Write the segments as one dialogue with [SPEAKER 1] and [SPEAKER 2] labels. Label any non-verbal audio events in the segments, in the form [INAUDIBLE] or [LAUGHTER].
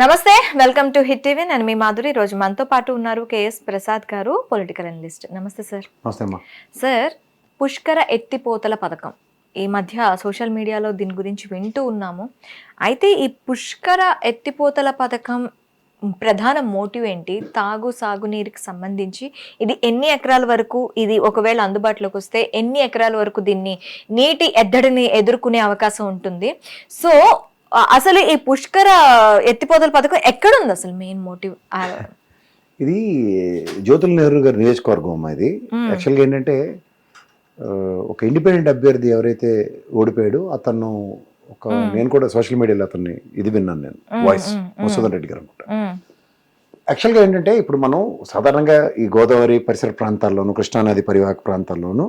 [SPEAKER 1] నమస్తే welcome to hit TV. నేను మీ మాధురి. రోజు మనతో పాటు ఉన్నారు KS Prasad garu political analyst. నమస్తే సార్. సార్ పుష్కర ఎత్తిపోతల పథకం. ఈ మధ్య సోషల్ మీడియాలో దీని గురించి వింటూ ఉన్నాము. అయితే ఈ పుష్కర ఎత్తిపోతల పథకం ప్రధాన మోటివ్ ఏంటి? తాగు సాగునీరుకి సంబంధించి ఇది ఎన్ని ఎకరాల వరకు ఇది ఒకవేళ అందుబాటులోకి వస్తే ఎన్ని ఎకరాల వరకు దీన్ని నీటి ఎద్దడిని ఎదుర్కొనే అవకాశం ఉంటుంది. సో అసలు ఈ పుష్కర ఎత్తిపోతల పథకం ఎక్కడుంది అసలు మెయిన్ మోటివ్
[SPEAKER 2] ఇది జ్యోతుల నెహ్రూ గారి నియోజకవర్గం అమ్మా ఇది. యాక్చువల్గా ఏంటంటే ఒక ఇండిపెండెంట్ అభ్యర్థి ఎవరైతే ఓడిపోయాడో అతను ఒక. నేను కూడా సోషల్ మీడియాలో అతన్ని ఇది విన్నాను నేను వాయిస్. మసూదన్ రెడ్డి గారు అనుకుంటా యాక్చువల్గా ఏంటంటే ఇప్పుడు మనం సాధారణంగా ఈ గోదావరి పరిసర ప్రాంతాల్లోనూ కృష్ణానది పరివాహక ప్రాంతాల్లోనూ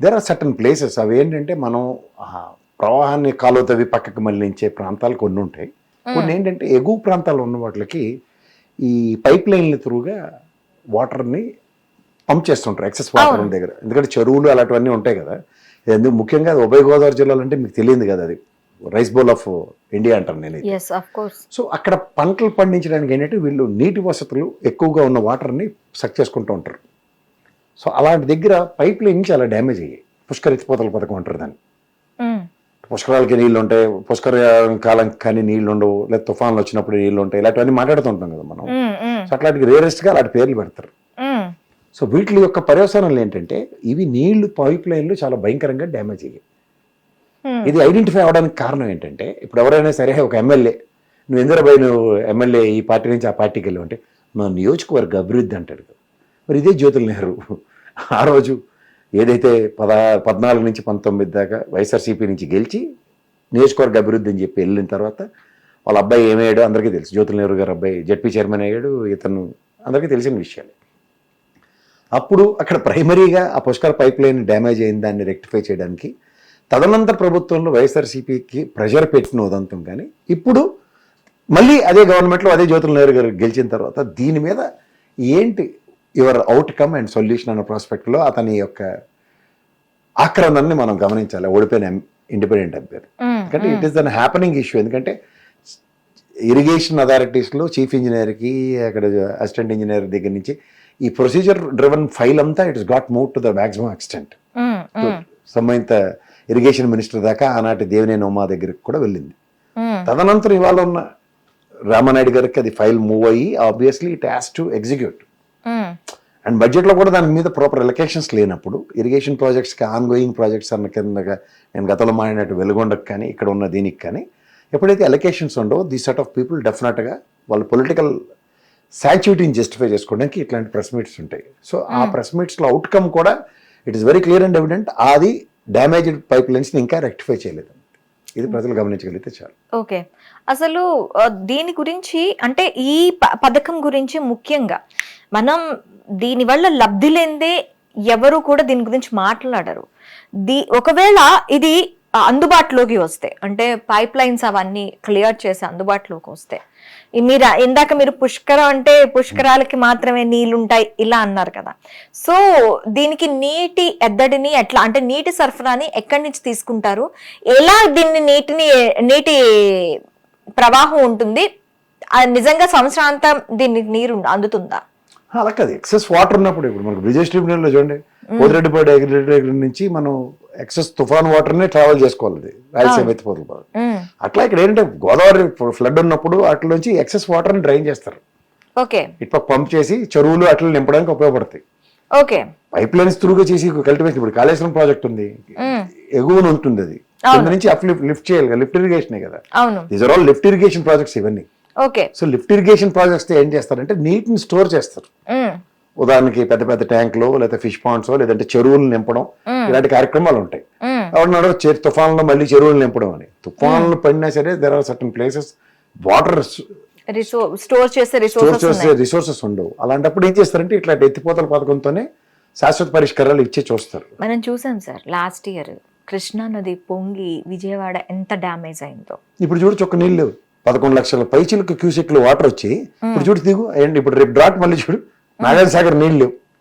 [SPEAKER 2] దేర్ ఆర్ సర్టన్ ప్లేసెస్ అవి ఏంటంటే మనం ప్రవాహాన్ని కాలువ తవ్వి పక్కకి మళ్ళించే ప్రాంతాలు కొన్ని ఉంటాయి. కొన్ని ఏంటంటే ఎగువ ప్రాంతాల్లో ఉన్న వాటికి ఈ పైప్ లైన్ల త్రూగా వాటర్ని పంప్ చేస్తుంటారు ఎక్సెస్ వాటర్ దగ్గర. ఎందుకంటే చెరువులు అలాంటివన్నీ ఉంటాయి కదా. ఎందుకు ముఖ్యంగా ఉభయ గోదావరి జిల్లాలు అంటే మీకు తెలియదు కదా అది. రైస్ బౌల్ ఆఫ్ ఇండియా అంటారు నేను సో అక్కడ పంటలు పండించడానికి ఏంటంటే వీళ్ళు నీటి వసతులు ఎక్కువగా ఉన్న వాటర్ని సక్ చేసుకుంటూ ఉంటారు. సో అలాంటి దగ్గర పైప్ లైన్ చాలా డ్యామేజ్ అయ్యాయి. పుష్కర ఎత్తిపోతల పథకం అంటారు దాన్ని. పుష్కరాలకి నీళ్ళు ఉంటాయి పుష్కర కాలం కానీ నీళ్ళు ఉండవు లేదా తుఫాన్లు వచ్చినప్పుడు నీళ్ళు ఉంటాయి ఇలాంటివన్నీ మాట్లాడుతుంటాం కదా మనం. సో అట్లాంటివి రేరెస్ట్గా అలాంటి పేర్లు పెడతారు. సో వీటి యొక్క పర్యవసానాలు ఏంటంటే ఇవి నీళ్ళు పైప్ లైన్లు చాలా భయంకరంగా డ్యామేజ్ అయ్యాయి. ఇది ఐడెంటిఫై అవడానికి కారణం ఏంటంటే ఇప్పుడు ఎవరైనా సరే ఒక ఎమ్మెల్యే నువ్వు ఎందుకు నువ్వు ఎమ్మెల్యే ఈ పార్టీ నుంచి ఆ పార్టీకి వెళ్ళావు అంటే మా నియోజకవర్గ అభివృద్ధి అంటాడు. మరి ఇదే జ్యోతుల నెహ్రూ. ఆ రోజు ఏదైతే పద పద్నాలుగు నుంచి పంతొమ్మిది దాకా వైఎస్ఆర్సీపీ నుంచి గెలిచి నియోజకవర్గ అభివృద్ధి అని చెప్పి వెళ్ళిన తర్వాత వాళ్ళ అబ్బాయి ఏమయ్యాడో అందరికీ తెలుసు. జ్యోతుల నెహ్రూ గారు అబ్బాయి జడ్పీ చైర్మన్ అయ్యాడు ఇతను అందరికీ తెలిసిన విషయాలే. అప్పుడు అక్కడ ప్రైమరీగా ఆ పుష్కర పైప్ లైన్ డ్యామేజ్ అయిన దాన్ని రెక్టిఫై చేయడానికి తదనంతర ప్రభుత్వంలో వైఎస్ఆర్సీపీకి ప్రెషర్ పెట్టిన ఉదంతం కానీ ఇప్పుడు మళ్ళీ అదే గవర్నమెంట్లో అదే జ్యోతుల నెహ్రూ గారు గెలిచిన తర్వాత దీని మీద ఏంటి యువర్ అవుట్కమ్ అండ్ సొల్యూషన్ అన్న ప్రాస్పెక్ట్లో అతని యొక్క ఆక్రమణని మనం గమనించాలి. ఓడిపోయిన ఇండిపెండెంట్ అభ్యర్థి ఎందుకంటే it is an happening issue ఎందుకంటే ఇరిగేషన్ అథారిటీస్లో చీఫ్ ఇంజనీర్కి అక్కడ అసిస్టెంట్ ఇంజనీర్ దగ్గర నుంచి ఈ ప్రొసీజర్ డ్రివన్ ఫైల్ అంతా it is got move to the maximum extent సంబంధిత ఇరిగేషన్ మినిస్టర్ దాకా ఆనాటి దేవినేని ఉమా దగ్గరికి కూడా వెళ్ళింది. తదనంతరం ఇవాళ ఉన్న రామానాయుడు గారికి అది ఫైల్ మూవ్ అయ్యి obviously it has to execute and బడ్జెట్లో కూడా దాని మీద ప్రాపర్ ఎలకేషన్స్ లేనప్పుడు ఇరిగేషన్ ప్రాజెక్ట్స్కి ఆన్ గోయింగ్ ప్రాజెక్ట్స్ అన్న కిందగా నేను గతంలో మాడినట్టు వెలుగొండకు కానీ ఇక్కడ ఉన్న దీనికి కానీ ఎప్పుడైతే ఎలకేషన్స్ ఉండవో ది సెట్ ఆఫ్ పీపుల్ డెఫినెట్గా వాళ్ళ పొలిటికల్ సాచ్యుటీని జస్టిఫై చేసుకోవడానికి ఇట్లాంటి ప్రెస్ మీట్స్ ఉంటాయి. సో ఆ ప్రెస్ మీట్స్లో అవుట్కమ్ కూడా it is very clear and evident అది డ్యామేజ్డ్ పైప్ లైన్స్ని ఇంకా రెక్టిఫై చేయలేదు. ఇది ప్రజలు గమనించగలిగితే చాలు.
[SPEAKER 1] ఓకే అసలు దీని గురించి అంటే ఈ పథకం గురించి ముఖ్యంగా మనం దీని వల్ల లబ్ధి లేందే ఎవరు కూడా దీని గురించి మాట్లాడరు. దీ ఒకవేళ ఇది అందుబాటులోకి వస్తే అంటే పైప్ లైన్స్ అవన్నీ క్లియర్ చేసి అందుబాటులోకి వస్తే మీరు ఇందాక మీరు పుష్కరం అంటే పుష్కరాలకి మాత్రమే నీళ్ళుంటాయి ఇలా అన్నారు కదా. సో దీనికి నీటి ఎద్దడిని ఎట్లా అంటే నీటి సరఫరాని ఎక్కడి నుంచి తీసుకుంటారు? ఎలా దీన్ని నీటిని నీటి ప్రవాహం ఉంటుంది? అది నిజంగా సంవత్సరాంతం దీనికి నీరు అందుతుందా?
[SPEAKER 2] అలా కాదు ఎక్సెస్ వాటర్ ఉన్నప్పుడు ఇప్పుడు మనకు బ్రిజేష్ ట్రిబ్యునల్లో చూడండి పోతిరెడ్డిపాడు దగ్గర నుంచి మనం ఎక్సెస్ తుఫాన్ వాటర్నే ట్రావెల్ చేసుకోవాలి రాయలసీమ ఎత్తిపోతల. అట్లా ఇక్కడ ఏంటంటే గోదావరి ఫ్లడ్ ఉన్నప్పుడు అట్ల నుంచి ఎక్సెస్ వాటర్ని డ్రైన్ చేస్తారు.
[SPEAKER 1] ఓకే.
[SPEAKER 2] ఇట్లా పంప్ చేసి చెరువులు అట్లా నింపడానికి ఉపయోగపడతాయి.
[SPEAKER 1] ఓకే.
[SPEAKER 2] పైప్ లైన్స్ త్రూగా చేసి కల్టివేషన్ ఇప్పుడు కాళేశ్వరం ప్రాజెక్ట్ ఉంది. ఎగువన ఉంటుంది అది. కింద నుంచి అప్ లిఫ్ట్ చేయాలి లిఫ్ట్ ఇరిగేషనే కదా. These are all lift irrigation projects ఇవన్నీ.
[SPEAKER 1] Okay.
[SPEAKER 2] So lift irrigation projects ఏం చేస్తారంటే నీటిని స్టోర్ చేస్తారు. ఉదాహరణకి పెద్ద పెద్ద ట్యాంకులు లేదా ఫిష్ పాండ్స్ లేదంటే చెరువులు నింపడం ఇలాంటి కార్యక్రమాలు ఉంటాయి. ఎవరన్నాడు చె- తుఫాన్లో మళ్ళీ చెరువులు నింపడం అని. తుఫాన్లు పడినా సరే there are certain places water
[SPEAKER 1] store చేసే రిసోర్సెస్
[SPEAKER 2] ఉండవు. అలాంటప్పుడు ఏం చేస్తారంటే ఇట్లాంటి ఎత్తిపోతల పథకంతోనే శాశ్వత పరిష్కారాలు ఇచ్చే చూస్తారు.
[SPEAKER 1] మనం చూసాం సార్ లాస్ట్ ఇయర్ కృష్ణా నది పొంగి విజయవాడ ఎంత డ్యామేజ్ అయిందో.
[SPEAKER 2] ఇప్పుడు చూడు చొక్క నీళ్ళు లేవు. పదకొండు లక్షల పైచిలకు క్యూసెక్లు వాటర్ వచ్చి ఇప్పుడు చూడు దిగు అండ్ ఇప్పుడు రేపు డ్రాట్ మళ్ళీ చూడు నాగార్జున సాగర్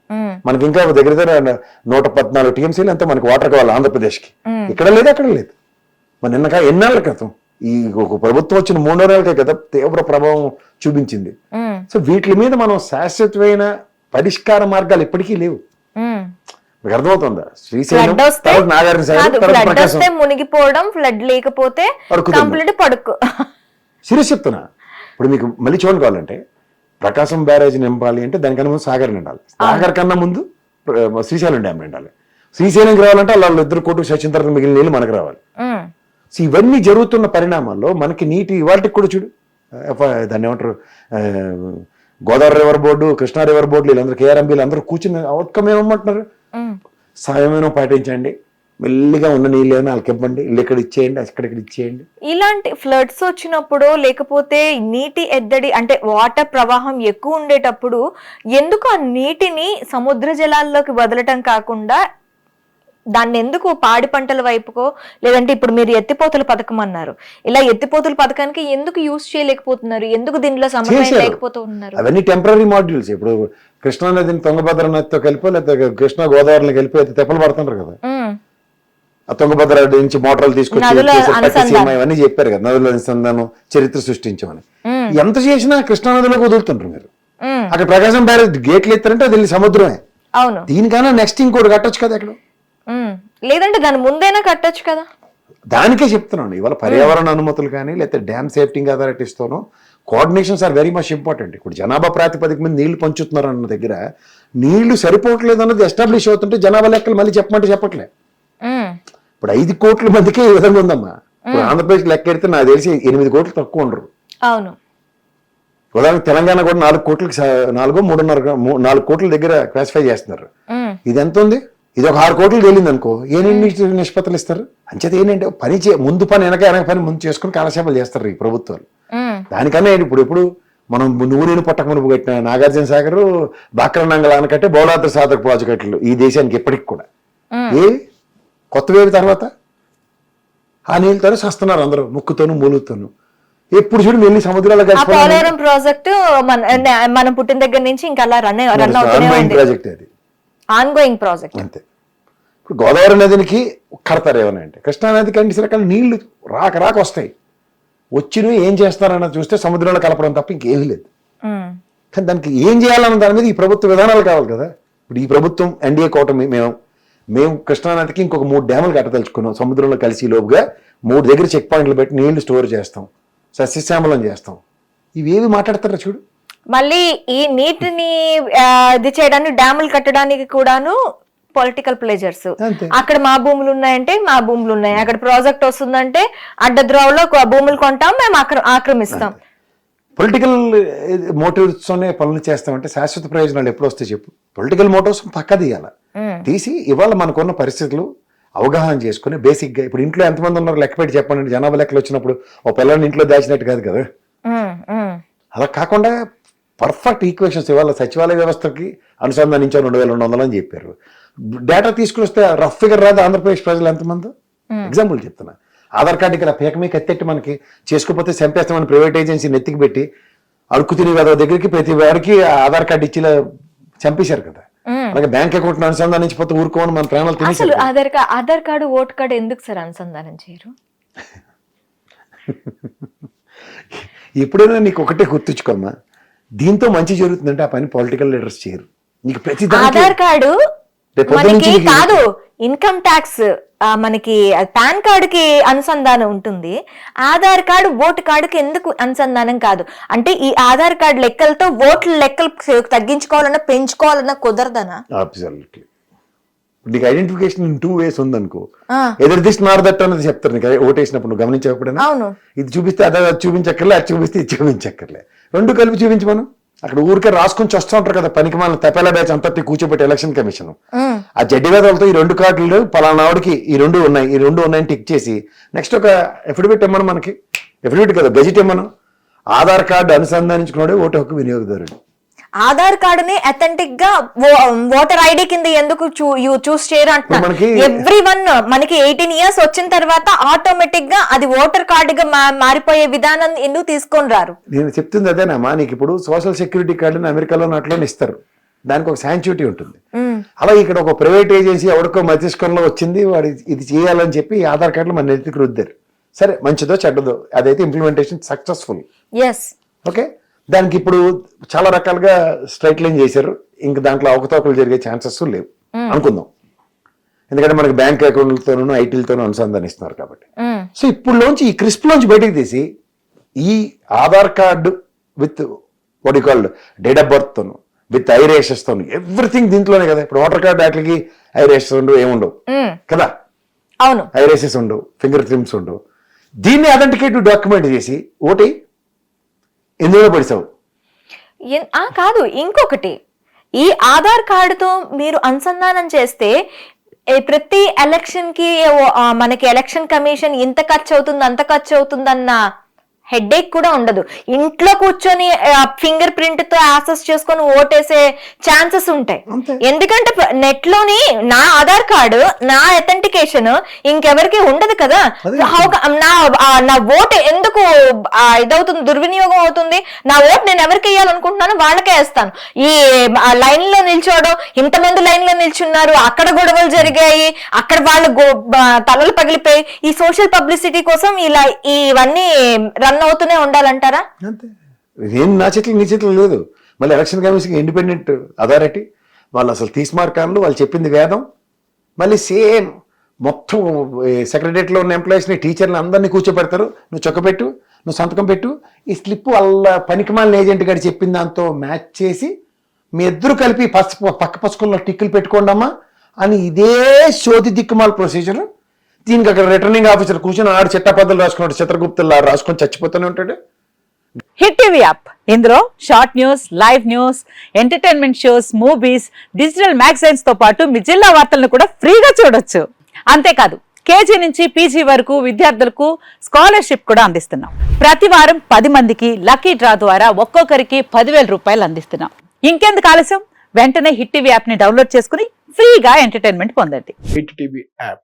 [SPEAKER 1] మ్మ్.
[SPEAKER 2] మనకి ఇంకా దగ్గర దగ్గర నూట పద్నాలుగు టీఎంసీలు అంతా మనకి వాటర్ కావాలి ఆంధ్రప్రదేశ్కి. ఇక్కడ లేదు అక్కడ లేదు మరి నిన్నక ఎన్నాళ్ళ క్రితం ఈ ఒక ప్రభుత్వం వచ్చిన మూడో నెలలకే కదా తీవ్ర ప్రభావం చూపించింది సో వీటి మీద మనం శాశ్వతమైన పరిష్కార మార్గాలు ఇప్పటికీ లేవు. మీకు అర్థమవుతుందా శ్రీశైలం నాగార్జున సాగర్
[SPEAKER 1] మునిగిపోవడం ఫ్లడ్ లేకపోతే. కంప్లీట్ పడుకో
[SPEAKER 2] సీరియస్ చెప్తున్నా ఇప్పుడు మీకు మళ్ళీ చూడండి కావాలంటే ప్రకాశం బ్యారేజ్ నింపాలి అంటే దానికన్నా ముందు సాగర్ నిండాలి. సాగర్ కన్నా ముందు శ్రీశైలం డ్యామ్ నిండాలి. శ్రీశైలంకి రావాలంటే వాళ్ళు ఇద్దరు కోటు సచిన తర్వాత మిగిలిన నీళ్ళు మనకు రావాలి. సో ఇవన్నీ జరుగుతున్న పరిణామాల్లో మనకి నీటి ఇవాళకి కూడా చూడు దాన్ని ఏమంటారు Godavari river board Krishna river board వీళ్ళందరూ కేఆర్ఎంబీలు అందరూ కూర్చుని అవుట్కమ్ ఏమంటున్నారు. సాయమేనో పాటించండి. మెల్లిగా ఉన్న నీళ్ళు ఏమైనా ఇవ్వండి ఇల్లు ఇక్కడ ఇచ్చేయండి అక్కడిక్కడ ఇచ్చేయండి.
[SPEAKER 1] ఇలాంటి ఫ్లడ్స్ వచ్చినప్పుడు లేకపోతే నీటి ఎద్దడి అంటే వాటర్ ప్రవాహం ఎక్కువ ఉండేటప్పుడు ఎందుకు ఆ నీటిని సముద్ర జలాల్లోకి వదలటం కాకుండా దాన్ని ఎందుకు పాడి పంటల వైపుకో లేదంటే ఇప్పుడు మీరు ఎత్తిపోతుల పథకం అన్నారు. ఇలా ఎత్తిపోతుల పథకానికి ఎందుకు యూజ్ చేయలేకపోతున్నారు? ఎందుకు దీనిలో సమన్వయం
[SPEAKER 2] చేశారు.
[SPEAKER 1] లేకపోతూ ఉన్నారు?
[SPEAKER 2] అవన్నీ టెంపరీ మాడ్యూల్స్. ఇప్పుడు కృష్ణా నదిని తుంగభద్ర నదితో కలిపి లేకపోతే కృష్ణా గోదావరిలో కలిపి అయితే తెప్పలు పడుతుంటారు కదా. తుంగభద్ర నుంచి మోటార్లు తీసుకొచ్చి. ఇవన్నీ చెప్పారు కదా నదుల అనుసంధానం చరిత్ర సృష్టించమని. ఎంత చేసినా కృష్ణా నదిలోకి వదులుతుంటారు మీరు. అక్కడ ప్రకాశం బ్యారేజ్ గేట్లు ఎత్తారంటే అది సముద్రమే.
[SPEAKER 1] అవును.
[SPEAKER 2] దీనికన్నా నెక్స్ట్ ఇంకోటి కట్టొచ్చు కదా అక్కడ
[SPEAKER 1] లేదంటే దాని ముందైనా కట్టొచ్చు కదా.
[SPEAKER 2] దానికే చెప్తున్నాను ఇవాళ పర్యావరణ అనుమతులు కానీ లేకపోతే dam safety అథారిటీస్తోనో coordinations are very much important ఇప్పుడు జనాభా ప్రాతిపదిక మీద నీళ్ళు పంచుతున్నారు అన్న దగ్గర నీళ్ళు సరిపోవట్లేదు అన్నది ఎస్టాబ్లిష్ అవుతుంటే జనాభా లెక్కలు మళ్ళీ చెప్పమంటే చెప్పట్లే.
[SPEAKER 1] ఉమ్,
[SPEAKER 2] ఇప్పుడు ఐదు కోట్ల మందికే ఈ విధంగా ఉందమ్మా. ఇప్పుడు ఆంధ్రప్రదేశ్ లెక్క ఎడితే నాకు తెలిసి ఎనిమిది కోట్లు తక్కువ ఉండరు.
[SPEAKER 1] అవును.
[SPEAKER 2] ఉదాహరణ తెలంగాణ కూడా నాలుగు కోట్లకి నాలుగో మూడున్నర నాలుగు కోట్ల దగ్గర క్లాసిఫై చేస్తున్నారు. ఇది ఎంత ఉంది? ఇది ఒక ఆరు కోట్లు తేలింది అనుకో ఏ నిష్ప- నిష్పత్తులు ఇస్తారు? అంచేత ఏంటంటే పని చే ముందు పని వెనక వెనక పని ముందు చేసుకుని కాలక్షేపాలు చేస్తారు ఈ ప్రభుత్వాలు. దానికన్నా ఇప్పుడు ఇప్పుడు మనం నువ్వు నేను పట్టక మునుపు కట్టిన నాగార్జున సాగర్ బాక్రనంగల్ ఆనకట్టే బౌలాద్ర సాధక ప్రాజెక్టులు ఈ దేశానికి ఎప్పటికి కూడా. ఏ కొత్త వేవి తర్వాత? ఆ నీళ్ళతోనే సస్తున్నారు అందరూ ముక్కుతోను మూలుగుతోను. ఎప్పుడు చూడు వెళ్ళి సముద్రాల
[SPEAKER 1] పోలవరం ప్రాజెక్టు మన పుట్టిన దగ్గర నుంచి ఇంకా అలా రన్
[SPEAKER 2] ప్రాజెక్ట్ అది.
[SPEAKER 1] ఆన్ గోయింగ్ ప్రాజెక్ట్
[SPEAKER 2] అంతే. ఇప్పుడు గోదావరి నదికి కడతారు ఏమైనా అంటే కృష్ణా నదికి అన్ని రకాల నీళ్ళు రాక రాక వస్తాయి. వచ్చినవి ఏం చేస్తారన్నది చూస్తే సముద్రంలో కలపడం తప్ప ఇంకేమీ లేదు. కానీ దానికి ఏం చేయాలన్న దాని మీద ఈ ప్రభుత్వ విధానాలు కావాలి కదా. ఇప్పుడు ఈ ప్రభుత్వం ఎన్డీఏ కూటమి మేము మేము కృష్ణానదికి ఇంకొక మూడు డ్యాములు కట్టదలుచుకున్నాం. సముద్రంలో కలిసి లోపుగా మూడు దగ్గర చెక్ పాయింట్లు పెట్టి నీళ్ళు స్టోర్ చేస్తాం. సస్యశ్యామలం చేస్తాం. ఇవేవి మాట్లాడతారా చూడు.
[SPEAKER 1] మళ్ళీ ఈ నీటిని ఇది చేయడానికి డ్యాములు కట్టడానికి కూడాను పొలిటికల్ ప్లేజర్స్ అక్కడ మా భూములు ఉన్నాయంటే మా భూములు ఉన్నాయి. అక్కడ ప్రాజెక్ట్ వస్తుందంటే అడ్డద్రోవలో భూములు కొంటాం మేము ఆక్ర- ఆక్రమిస్తాం.
[SPEAKER 2] పొలిటికల్ మోటివ్స్తోనే పనులు చేస్తామంటే శాశ్వత ప్రయోజనాలు ఎప్పుడు వస్తాయి చెప్పు? పొలిటికల్ మోటివ్స్ పక్క తీయాలి? తీసి ఇవాళ మనకున్న పరిస్థితులు అవగాహన చేసుకుని బేసిక్గా ఇప్పుడు ఇంట్లో ఎంతమంది ఉన్నారు లెక్క పెట్టి చెప్పండి. జనాభా లెక్కలు వచ్చినప్పుడు ఓ పిల్లని ఇంట్లో దాచినట్టు కాదు కదా. అలా కాకుండా పర్ఫెక్ట్ ఈక్వేషన్స్ ఇవాళ సచివాలయ వ్యవస్థకి అనుసంధానించారు రెండు వేల రెండు వందలు అని చెప్పారు. డేటా తీసుకుని వస్తే రఫ్ ఫిగర్ రాదు ఆంధ్రప్రదేశ్ ప్రజలు ఎంతమంది? ఎగ్జాంపుల్ చెప్తున్నా. ఆధార్ కార్డు ఇక్కడ పేకమే కత్తెట్టి మనకి చేసుకోకపోతే చంపేస్తామని ప్రైవేట్ ఏజెన్సీ నెత్తికి పెట్టి అడుక్కు తినే దగ్గరికి ప్రతి వారికి ఆధార్ కార్డు ఇచ్చి చంపేశారు కదా. అలాగే బ్యాంక్ అకౌంట్ అనుసంధానించిపోతే ఊరుకోమని మన ప్రాణాలు
[SPEAKER 1] అసలు Aadhaar card Aadhaar card vote card ఎందుకు సార్ అనుసంధానం చేయరు? [LAUGHS]
[SPEAKER 2] ఎప్పుడైనా నీకు ఒకటే గుర్తుంచుకోమ్మా. దీంతో మంచి జరుగుతుందంటే ఆ పని పొలిటికల్ లీడర్స్ చేయరు. నీకు ప్రతి
[SPEAKER 1] ఆధార్ కార్డు మనకి కాదు. ఇన్కమ్ ట్యాక్స్ మనకి పాన్ కార్డుకి అనుసంధానం ఉంటుంది. ఆధార్ కార్డు ఓటు కార్డుకి ఎందుకు అనుసంధానం కాదు? అంటే ఈ ఆధార్ కార్డు లెక్కలతో ఓట్ల లెక్కలు తగ్గించుకోవాలన్నా పెంచుకోవాలన్నా కుదరదనా?
[SPEAKER 2] నీకు ఐడెంటిఫికేషన్ టూ వేస్ ఉందనుకో. ఎదురు దిష్టి నారదట్టు అన్నది చెప్తారు నీకు. ఓటేసినప్పుడు నువ్వు
[SPEAKER 1] అవును.
[SPEAKER 2] ఇది చూపిస్తే అదే చూపించక్కర్లే అది చూపిస్తే ఇది చూపించక్కర్లే. రెండు కలిపి చూపించు మనం అక్కడ ఊరికే రాసుకొని చూస్తూ ఉంటారు కదా పనికి మన తెపేల బ్యాచ్ అంతటి కూర్చోబెట్టి ఎలక్షన్ కమిషన్ ఆ. జడ్డి వేదలతో ఈ రెండు కార్డులు పలానావుడికి ఈ రెండు ఉన్నాయి ఈ రెండు ఉన్నాయని టిక్ చేసి నెక్స్ట్ ఒక ఎఫిడవిట్ ఇమ్మను మనకి. ఎఫిడవిట్ కదా గెజిట్ ఇమ్మను. ఆధార్ కార్డు అనుసంధానించుకున్నాడే ఓటు హక్కు వినియోగదారుడు.
[SPEAKER 1] ఆధార్ కార్డుని అథెంటిక్గా ఓటర్ ఐడి కింద ఎందుకు చూస్ చేయరు అంటున్నారు. ఎవ్రీ వన్ మనకి ఎయిటీన్ ఇయర్స్ వచ్చిన తర్వాత ఆటోమేటిక్గా అది ఓటర్ కార్డుగా మారిపోయే విధానం ఎందుకు తీసుకొని రారు?
[SPEAKER 2] నేను చెప్తుంది అదేనమ్మా నీకు ఇప్పుడు సోషల్ సెక్యూరిటీ కార్డుని అమెరికాలో అట్లనే ఇస్తారు. దానికి ఒక శాంచుటీ ఉంటుంది.
[SPEAKER 1] ఉమ్,
[SPEAKER 2] అలా ఇక్కడ ఒక ప్రైవేట్ ఏజెన్సీ ఎవరికో మధ్యస్కంలో వచ్చింది వాడు ఇది చేయాలని చెప్పి ఆధార్ కార్డులు మన నెత్తికి రుద్దారు. సరే మంచిదో చెడ్డదో అదైతే ఇంప్లిమెంటేషన్ సక్సెస్ఫుల్ ఓకే దానికి ఇప్పుడు చాలా రకాలుగా స్ట్రైట్ లైన్ చేశారు. ఇంక దాంట్లో అవకతవకలు జరిగే ఛాన్సెస్ లేవు. అనుకుందాం. ఎందుకంటే మనకి బ్యాంక్ అకౌంట్లతోనూ ఐటీలతోనూ అనుసంధానిస్తున్నారు కాబట్టి. సో ఇప్పుడులోంచి ఈ క్రిస్ప్ లోంచి బయటకు తీసి ఈ Aadhaar card with what called date of birth తోను విత్ ఐరేషెస్ తోను ఎవ్రీథింగ్ దీంట్లోనే కదా. ఇప్పుడు ఓటర్ కార్డు వాటికి ఐరేషెస్ ఉండవు ఏముండవు కదా?
[SPEAKER 1] అవును.
[SPEAKER 2] ఐరేసెస్ ఉండవు ఫింగర్ ప్రింట్స్ ఉండవు. దీన్ని అథెంటికేటివ్ డాక్యుమెంట్ చేసి ఓటి ఎందులో పడిసావు?
[SPEAKER 1] కాదు ఇంకొకటి. ఈ ఆధార్ కార్డుతో మీరు అనుసంధానం చేస్తే ప్రతి ఎలక్షన్కి మనకి ఎలక్షన్ కమిషన్ ఇంత ఖర్చు అవుతుంది అంత ఖర్చు అవుతుందన్న హెడేక్ కూడా ఉండదు. ఇంట్లో కూర్చొని ఫింగర్ ప్రింట్తో యాక్సెస్ చేసుకొని ఓటేసే ఛాన్సెస్ ఉంటాయి. ఎందుకంటే నెట్లోని నా ఆధార్ కార్డు నా అథెంటికేషన్ ఇంకెవరికి ఉండదు కదా. నా నా ఓటు ఎందుకు ఇదవుతుంది దుర్వినియోగం అవుతుంది? నా ఓటు నేను ఎవరికి వేయాలనుకుంటున్నాను వాళ్ళకే వేస్తాను. ఈ లైన్లో నిల్చోవడం ఇంతమంది లైన్లో నిల్చున్నారు అక్కడ గొడవలు జరిగాయి అక్కడ వాళ్ళు తలలు పగిలిపోయి ఈ సోషల్ పబ్లిసిటీ కోసం ఇలా ఇవన్నీ రన్ అవుతూనే ఉండాలంటారా?
[SPEAKER 2] అంతే. ఏం నా చేతులు నీ చేతులు లేదు. మళ్ళీ ఎలక్షన్ కమిషన్ ఇండిపెండెంట్ అథారిటీ వాళ్ళు అసలు తీసుమార్కాన్లు వాళ్ళు చెప్పింది వేదం. మళ్ళీ సేమ్ మొత్తం సెక్రటరియట్లో ఉన్న ఎంప్లాయీస్ని టీచర్ని అందరినీ కూర్చోబెడతారు నువ్వు చొక్కబెట్టు నువ్వు సంతకం పెట్టు. ఈ స్లిప్ వాళ్ళ పనికిమాలిన ఏజెంట్ గారు చెప్పిన దాంతో మ్యాచ్ చేసి మీ ఇద్దరు కలిపి పసుపు పక్క పసుకుల్లో టిక్కులు పెట్టుకోండమ్మా అని ఇదే శోధి దిక్కుమాల ప్రొసీజర్ దీనికి అక్కడ రిటర్నింగ్ ఆఫీసర్ కూర్చొని ఆడు చిట్టపద్దలు రాసుకున్నాడు చిత్రగుప్తులు రాసుకొని చచ్చిపోతూనే ఉంటాడు.
[SPEAKER 3] హిట్ టీవీ యాప్ ఇందులో short news live news entertainment shows movies digital మ్యాగజైన్స్తో పాటు మీ జిల్లా వార్తలను కూడా ఫ్రీగా చూడొచ్చు. అంతేకాదు కేజీ నుంచి పీజీ వరకు విద్యార్థులకు స్కాలర్షిప్ కూడా అందిస్తున్నాం. ప్రతి వారం పది మందికి లక్కీ డ్రా ద్వారా ఒక్కొక్కరికి పదివేల రూపాయలు అందిస్తున్నాం. ఇంకెందుకు ఆలస్యం? వెంటనే హిట్ టీవీ యాప్ని డౌన్లోడ్ చేసుకుని ఫ్రీగా ఎంటర్టైన్మెంట్ పొందండి.
[SPEAKER 4] Hit TV app